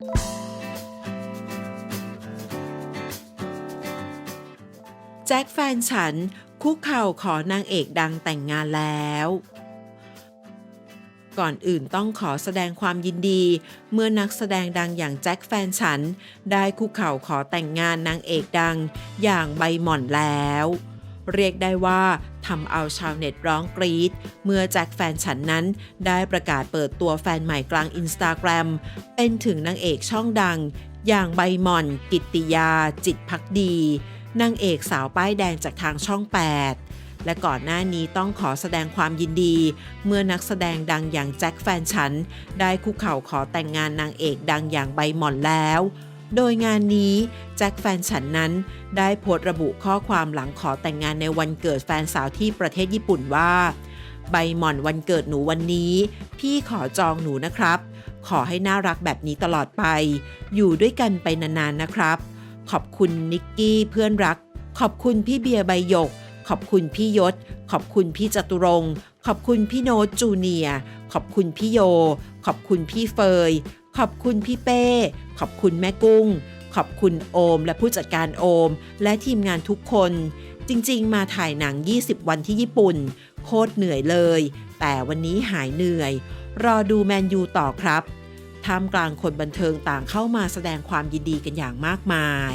แจ็คแฟนฉัน คุกเข่าขอนางเอกดังแต่งงานแล้ว ก่อนอื่นต้องขอแสดงความยินดี เมื่อนักแสดงดังอย่างแจ็คแฟนฉัน ได้คุกเข่าขอแต่งงานนางเอกดังอย่างใบหม่อนแล้ว เรียกได้ว่าทำเอาชาวเน็ตร้องกรี๊ดเมื่อแจ็คแฟนฉันนั้น ได้ประกาศเปิดตัวแฟนใหม่กลางอินสตาแกรมเป็นถึงนางเอกช่องดัง อย่างใบหม่อน กิตติยา จิตพักดีนางเอกสาวป้ายแดงจากทางช่อง 8 และก่อนหน้านี้ต้องขอแสดงความยินดี เมื่อนักแสดงดังอย่างแจ็คแฟนฉัน ได้คุกเข่าขอแต่งงานนางเอกดังอย่างใบหม่อนแล้ว โดยงานนี้แจ็คแฟนฉันนั้นได้โพสต์ระบุข้อความหลังขอแต่งงานในวันเกิดแฟนสาวที่ประเทศญี่ปุ่นว่า ใบหม่อนวันเกิดหนูวันนี้ พี่ขอจองหนูนะครับ ขอให้น่ารักแบบนี้ตลอดไป อยู่ด้วยกันไปนานๆนะครับ ขอบคุณนิกกี้เพื่อนรัก ขอบคุณพี่เบียร์ใบหยก ขอบคุณพี่ยศ ขอบคุณพี่จตุรงขอบคุณพี่โนตจูเนีย ขอบคุณพี่โย ขอบคุณพี่เฟย ขอบคุณพี่เป้ ขอบคุณแม่กุ้ง ขอบคุณโอม และผู้จัดการโอม และทีมงานทุกคน จริง ๆ มาถ่ายหนัง 20 วันที่ญี่ปุ่น โคตรเหนื่อยเลย แต่วันนี้หายเหนื่อย รอดูแมนยูต่อครับท่ามกลางคนบันเทิงต่างเข้ามาแสดงความยินดีกันอย่างมากมาย